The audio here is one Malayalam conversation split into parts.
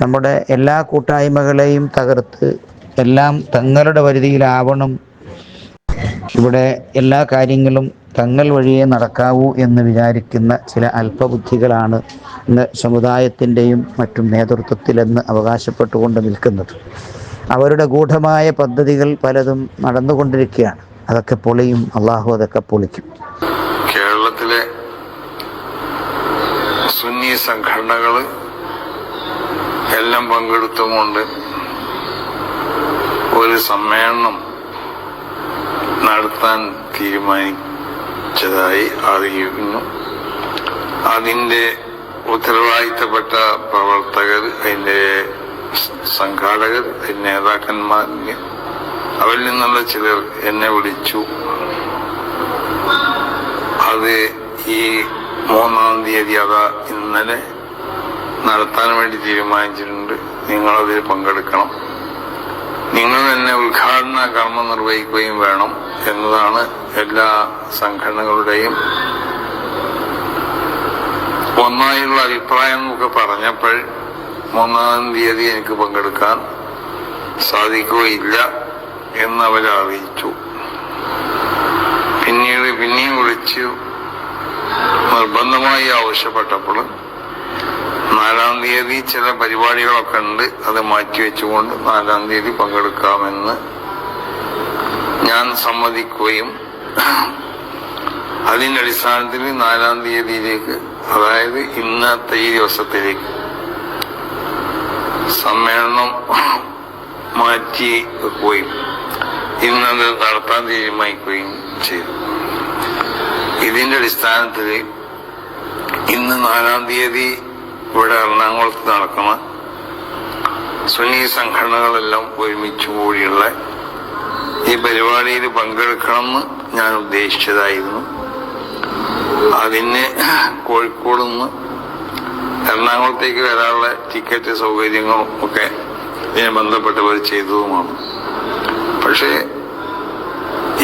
നമ്മുടെ എല്ലാ കൂട്ടായ്മകളെയും തകർത്ത് എല്ലാം തങ്ങളുടെ വരുതിയിലാവണം ഇവിടെ എല്ലാ കാര്യങ്ങളും തങ്ങൾ വഴിയേ നടക്കാവൂ എന്ന് വിചാരിക്കുന്ന ചില അല്പബുദ്ധികളാണ് ഇന്ന് സമുദായത്തിന്റെയും മറ്റും നേതൃത്വത്തിലെന്ന് അവകാശപ്പെട്ടുകൊണ്ട് നിൽക്കുന്നത്. അവരുടെ ഗൂഢമായ പദ്ധതികൾ പലതും നടന്നുകൊണ്ടിരിക്കുകയാണ്. അതൊക്കെ പൊളിയും അള്ളാഹു അതൊക്കെ പൊളിക്കും. കേരളത്തിലെ സുന്നി സംഘടനകൾ എല്ലാം പങ്കെടുത്തുകൊണ്ട് ഒരു സമ്മേളനം നടത്താൻ തീരുമാനിച്ചതായി അറിയിക്കുന്നു അതിന്റെ ഉത്തരവാദിത്തപ്പെട്ട പ്രവർത്തകർ അതിന്റെ സംഘാടകർ നേതാക്കന്മാർ അവരിൽ നിന്നുള്ള ചിലർ എന്നെ വിളിച്ചു. അത് ഈ മൂന്നാം തീയതി അതാ ഇന്നലെ നടത്താൻ വേണ്ടി തീരുമാനിച്ചിട്ടുണ്ട്. നിങ്ങളതിൽ പങ്കെടുക്കണം. നിങ്ങൾ തന്നെ ഉദ്ഘാടന കർമ്മം നിർവഹിക്കുകയും വേണം എന്നതാണ് എല്ലാ സംഘടനകളുടെയും ഒന്നായുള്ള അഭിപ്രായം എന്നൊക്കെ പറഞ്ഞപ്പോൾ മൂന്നാം തീയതി എനിക്ക് പങ്കെടുക്കാൻ സാധിക്കുകയില്ല എന്നവരെ അറിയിച്ചു. പിന്നീട് പിന്നെയും വിളിച്ചു. നിർബന്ധമായി ആവശ്യപ്പെട്ടപ്പോൾ നാലാം തീയതി ചില പരിപാടികളൊക്കെ ഉണ്ട്. അത് മാറ്റിവെച്ചുകൊണ്ട് നാലാം തീയതി പങ്കെടുക്കാമെന്ന് ഞാൻ സമ്മതിക്കുകയും അതിന്റെ അടിസ്ഥാനത്തിൽ നാലാം തീയതിയിലേക്ക് അതായത് ഇന്നത്തെ ഈ ദിവസത്തിലേക്ക് സമ്മേളനം മാറ്റി വെക്കുകയും ഇന്നത് നടത്താൻ തീരുമാനിക്കുകയും ചെയ്തു. ഇതിന്റെ അടിസ്ഥാനത്തിൽ ഇന്ന് നാലാം തീയതി ഇവിടെ എറണാകുളത്ത് നടക്കുന്ന സുന്നി സംഘടനകളെല്ലാം ഒരുമിച്ച് കൂടിയുള്ള ഈ പരിപാടിയിൽ പങ്കെടുക്കണമെന്ന് ഞാൻ ഉദ്ദേശിച്ചതായിരുന്നു. അതിന് കോഴിക്കോട് നിന്ന് എറണാകുളത്തേക്ക് വരാനുള്ള ടിക്കറ്റ് സൗകര്യങ്ങളും ഒക്കെ ഇതിനെ ബന്ധപ്പെട്ടവർ ചെയ്തതുമാണ്. പക്ഷേ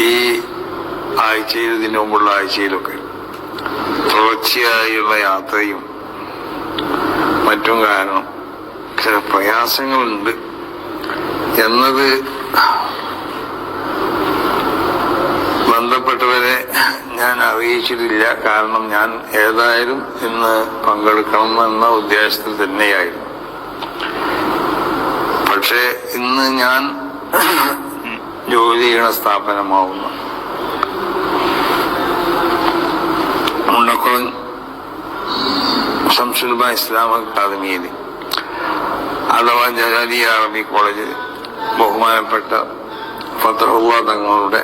ഈ ആഴ്ചയിൽ ഇതിനു മുമ്പുള്ള ആഴ്ചയിലൊക്കെ തുടർച്ചയായുള്ള യാത്രയും മറ്റും കാരണം ചില പ്രയാസങ്ങളുണ്ട്. എന്നത് ബന്ധപ്പെട്ടവരെ ഞാൻ അറിയിച്ചിട്ടില്ല. കാരണം ഞാൻ ഏതായാലും ഇന്ന് പങ്കെടുക്കണം എന്ന ഉദ്ദേശത്തിൽ തന്നെയായിരുന്നു. പക്ഷേ ഇന്ന് ഞാൻ ജോലി ചെയ്യണ സ്ഥാപനമാവുന്ന. മുണ്ടക്കുളം ശംസുൽബ ഇസ്ലാമിക് അക്കാദമിയിൽ. അഥവാ ജലാലിയ അറബി കോളേജിൽ ബഹുമാനപ്പെട്ട ഫത്തഹുള്ള തങ്ങളുടെ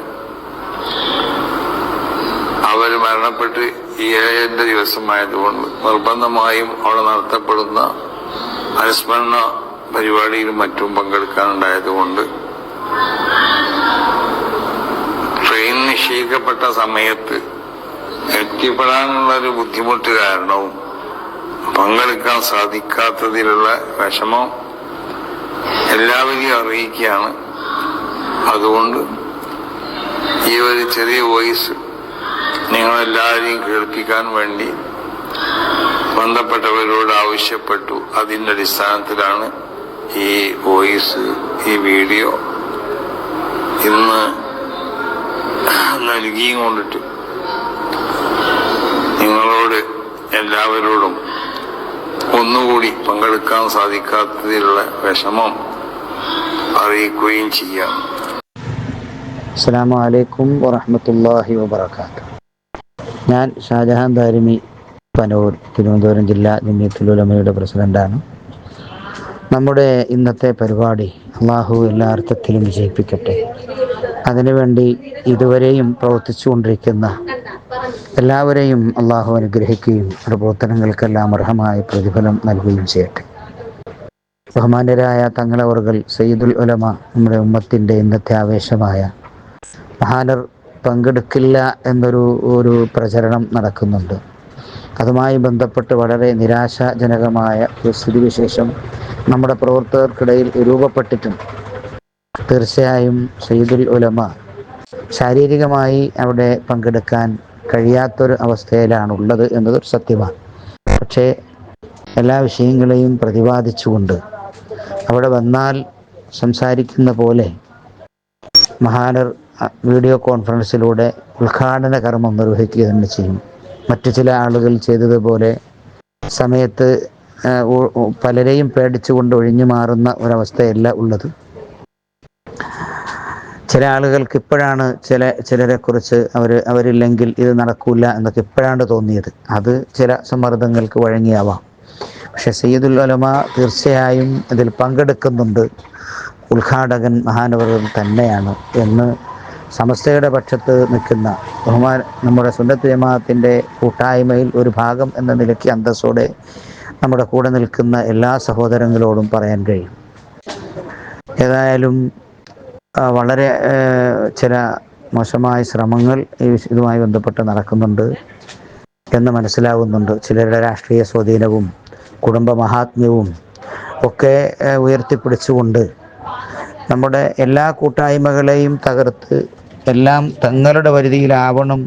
അവർ മരണപ്പെട്ട് ഈ ഏഴര ദിവസമായതുകൊണ്ട് നിർബന്ധമായും അവിടെ നടത്തപ്പെടുന്ന അനുസ്മരണ പരിപാടിയിലും മറ്റും പങ്കെടുക്കാനുണ്ടായതുകൊണ്ട് ട്രെയിൻ നിശ്ചയിക്കപ്പെട്ട സമയത്ത് എത്തിപ്പെടാനുള്ള ഒരു ബുദ്ധിമുട്ട് കാരണവും പങ്കെടുക്കാൻ സാധിക്കാത്തതിലുള്ള വിഷമം എല്ലാവരെയും അറിയിക്കുകയാണ്. അതുകൊണ്ട് ഈ ഒരു ചെറിയ വോയിസ് നിങ്ങളെല്ലാവരെയും കേൾപ്പിക്കാൻ വേണ്ടി ബന്ധപ്പെട്ടവരോട് ആവശ്യപ്പെട്ടു. അതിന്റെ അടിസ്ഥാനത്തിലാണ് ഈ വോയിസ് ഈ വീഡിയോ ഇന്ന് നൽകിയും കൊണ്ടിട്ട് നിങ്ങളോട് എല്ലാവരോടും ഒന്നുകൂടി പങ്കെടുക്കാൻ സാധിക്കാത്തതിലുള്ള വിഷമം അറിയിക്കുകയും ചെയ്യാം. അസ്സാം വലൈക്കും വറഹമത്തല്ലാഹി വബർക്കാത്തു ഞാൻ ഷാജഹാൻ ദാരിമി പനൂർ തിരുവനന്തപുരം ജില്ലാ ജമിയത്തുലുലമയുടെ പ്രസിഡന്റാണ്. നമ്മുടെ ഇന്നത്തെ പരിപാടി അള്ളാഹു എല്ലാ അർത്ഥത്തിലും വിജയിപ്പിക്കട്ടെ. അതിനുവേണ്ടി ഇതുവരെയും പ്രവർത്തിച്ചുകൊണ്ടിരിക്കുന്ന എല്ലാവരെയും അള്ളാഹു അനുഗ്രഹിക്കുകയും അവരുടെ പ്രവർത്തനങ്ങൾക്കെല്ലാം അർഹമായ പ്രതിഫലം നൽകുകയും ചെയ്യട്ടെ. ബഹുമാന്യരായ തങ്ങളവർകൾ സയ്യിദുൽ ഉലമ നമ്മുടെ ഉമ്മത്തിന്റെ ഇന്നത്തെ ആവേശമായ മഹാനർ പങ്കെടുക്കില്ല എന്നൊരു ഒരു പ്രചരണം നടക്കുന്നുണ്ട്. അതുമായി ബന്ധപ്പെട്ട് വളരെ നിരാശാജനകമായ ഒരു സ്ഥിതിവിശേഷം നമ്മുടെ പ്രവർത്തകർക്കിടയിൽ രൂപപ്പെട്ടിട്ടുണ്ട്. തീർച്ചയായും സയ്യിദുൽ ഉലമ ശാരീരികമായി അവിടെ പങ്കെടുക്കാൻ കഴിയാത്തൊരു അവസ്ഥയിലാണ് ഉള്ളത് എന്നതൊരു സത്യമാണ്. പക്ഷേ എല്ലാ വിഷയങ്ങളെയും പ്രതിപാദിച്ചുകൊണ്ട് അവിടെ വന്നാൽ സംസാരിക്കുന്ന പോലെ മഹാനർ വീഡിയോ കോൺഫറൻസിലൂടെ ഉദ്ഘാടന കർമ്മം നിർവഹിക്കുക തന്നെ ചെയ്യും. മറ്റു ചില ആളുകൾ ചെയ്തതുപോലെ സമയത്ത് പലരെയും പേടിച്ചുകൊണ്ട് ഒഴിഞ്ഞു മാറുന്ന ഒരവസ്ഥയല്ല ഉള്ളത്. ചില ആളുകൾക്ക് ഇപ്പോഴാണ് ചില ചിലരെക്കുറിച്ച് അവർ അവരില്ലെങ്കിൽ ഇത് നടക്കില്ല എന്നൊക്കെ ഇപ്പോഴാണ് തോന്നിയത്. അത് ചില സമ്മർദ്ദങ്ങൾക്ക് വഴങ്ങിയാവാം. പക്ഷെ സയ്യിദുൽ അലമ തീർച്ചയായും ഇതിൽ പങ്കെടുക്കുന്നുണ്ട്. ഉദ്ഘാടകൻ മഹാനവറുകൾ തന്നെയാണ് എന്ന് സമസ്തയുടെ പക്ഷത്ത് നിൽക്കുന്ന ബഹുമാൻ നമ്മുടെ സുന്നത്ത് ജമാഅത്തിന്റെ കൂട്ടായ്മയിൽ ഒരു ഭാഗം എന്ന നിലയ്ക്ക് അന്തസ്സോടെ നമ്മുടെ കൂടെ നിൽക്കുന്ന എല്ലാ സഹോദരങ്ങളോടും പറയാൻ കഴിയും. ഏതായാലും വളരെ ചില മോശമായ ശ്രമങ്ങൾ ഈ ഇതുമായി ബന്ധപ്പെട്ട് നടക്കുന്നുണ്ട് എന്ന് മനസ്സിലാവുന്നുണ്ട്. ചിലരുടെ രാഷ്ട്രീയ സ്വാധീനവും കുടുംബ മഹാത്മ്യവും ഒക്കെ ഉയർത്തിപ്പിടിച്ചുകൊണ്ട് നമ്മുടെ എല്ലാ കൂട്ടായ്മകളെയും തകർത്ത് എല്ലാം തങ്ങളുടെ പരിധിയിലാവണം.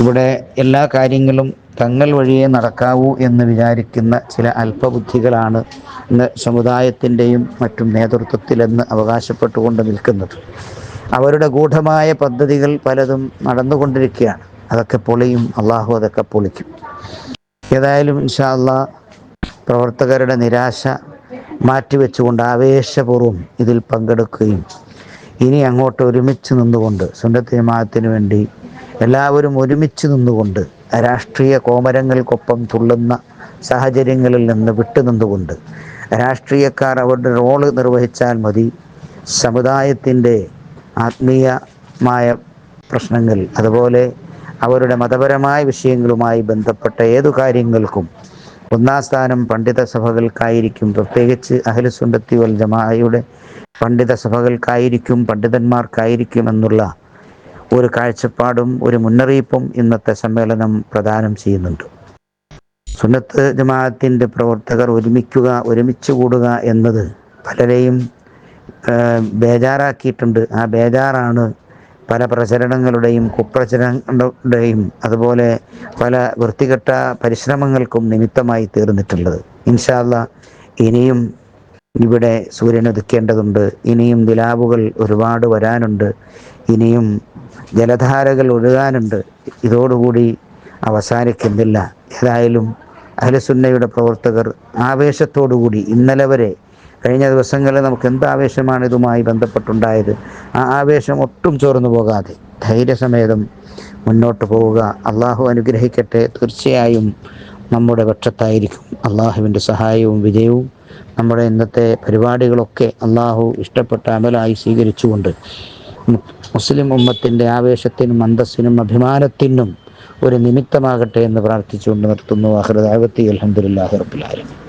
ഇവിടെ എല്ലാ കാര്യങ്ങളും തങ്ങൾ വഴിയേ നടക്കാവൂ എന്ന് വിചാരിക്കുന്ന ചില അല്പബുദ്ധികളാണ് ഇന്ന് സമുദായത്തിന്റെയും മറ്റും നേതൃത്വത്തിലെന്ന് അവകാശപ്പെട്ടുകൊണ്ട് നിൽക്കുന്നത്. അവരുടെ ഗൂഢമായ പദ്ധതികൾ പലതും നടന്നുകൊണ്ടിരിക്കുകയാണ്. അതൊക്കെ പൊളിയും. അള്ളാഹു അതൊക്കെ പൊളിക്കും. ഏതായാലും ഇൻഷാല്ല പ്രവർത്തകരുടെ നിരാശ മാറ്റിവെച്ചുകൊണ്ട് ആവേശപൂർവം ഇതിൽ പങ്കെടുക്കുകയും ഇനി അങ്ങോട്ട് ഒരുമിച്ച് നിന്നുകൊണ്ട് സുന്നത്ത് ജമാഅത്തിന് വേണ്ടി എല്ലാവരും ഒരുമിച്ച് നിന്നുകൊണ്ട് രാഷ്ട്രീയ കോമരങ്ങൾക്കൊപ്പം തുള്ളുന്ന സാഹചര്യങ്ങളിൽ നിന്ന് വിട്ടുനിന്നുകൊണ്ട് രാഷ്ട്രീയക്കാർ അവരുടെ റോൾ നിർവഹിച്ചാൽ മതി. സമുദായത്തിന്റെ ആത്മീയമായ പ്രശ്നങ്ങൾ അതുപോലെ അവരുടെ മതപരമായ വിഷയങ്ങളുമായി ബന്ധപ്പെട്ട ഏതു കാര്യങ്ങൾക്കും ഒന്നാം സ്ഥാനം പണ്ഡിത സഭകൾക്കായിരിക്കും. പ്രത്യേകിച്ച് അഖിലസുണ്ടത്തി വൽ ജമാഅയുടെ പണ്ഡിത സഭകൾക്കായിരിക്കും പണ്ഡിതന്മാർക്കായിരിക്കും എന്നുള്ള ഒരു കാഴ്ചപ്പാടും ഒരു മുന്നറിയിപ്പും ഇന്നത്തെ സമ്മേളനം പ്രദാനം ചെയ്യുന്നുണ്ട്. സുന്നത്ത് ജമാഅത്തിന്റെ പ്രവർത്തകർ ഒരുമിക്കുക ഒരുമിച്ച് കൂടുക എന്നത് പലരെയും ബേജാറാക്കിയിട്ടുണ്ട്. ആ ബേജാറാണ് പല പ്രചരണങ്ങളുടെയും കുപ്രചരണങ്ങളുടെയും അതുപോലെ പല വൃത്തികെട്ട പരിശ്രമങ്ങൾക്കും നിമിത്തമായി തീർന്നിട്ടുള്ളത്. ഇൻഷാല്ല ഇനിയും ഇവിടെ സൂര്യൻ ഉദിക്കേണ്ടതുണ്ട് ഇനിയും നിലാവുകൾ ഒരുപാട് വരാനുണ്ട്. ഇനിയും ജലധാരകൾ ഒഴുകാനുണ്ട്. ഇതോടുകൂടി അവസാനിക്കുന്നില്ല. ഏതായാലും അഹലസുന്നയുടെ പ്രവർത്തകർ ആവേശത്തോടുകൂടി ഇന്നലെ വരെ കഴിഞ്ഞ ദിവസങ്ങളിൽ നമുക്ക് എന്ത് ആവേശമാണ് ഇതുമായി ബന്ധപ്പെട്ടുണ്ടായത്? ആ ആവേശം ഒട്ടും ചോർന്നു പോകാതെ ധൈര്യസമേതം മുന്നോട്ട് പോവുക. അള്ളാഹു അനുഗ്രഹിക്കട്ടെ. തീർച്ചയായും നമ്മുടെ പക്ഷത്തായിരിക്കും. അള്ളാഹുവിന്റെ സഹായവും വിജയവും നമ്മുടെ ഇന്നത്തെ പരിപാടികളൊക്കെ അള്ളാഹു ഇഷ്ടപ്പെട്ട അമലായി സ്വീകരിച്ചുകൊണ്ട് മുസ്ലിം ഉമ്മത്തിന്റെ ആവേശത്തിനും അന്തസ്സിനും അഭിമാനത്തിനും ഒരു നിമിത്തമാകട്ടെ എന്ന് പ്രാർത്ഥിച്ചുകൊണ്ട് നിർത്തുന്നു. അഹൃദാവത്തി റബ്ബുലാലും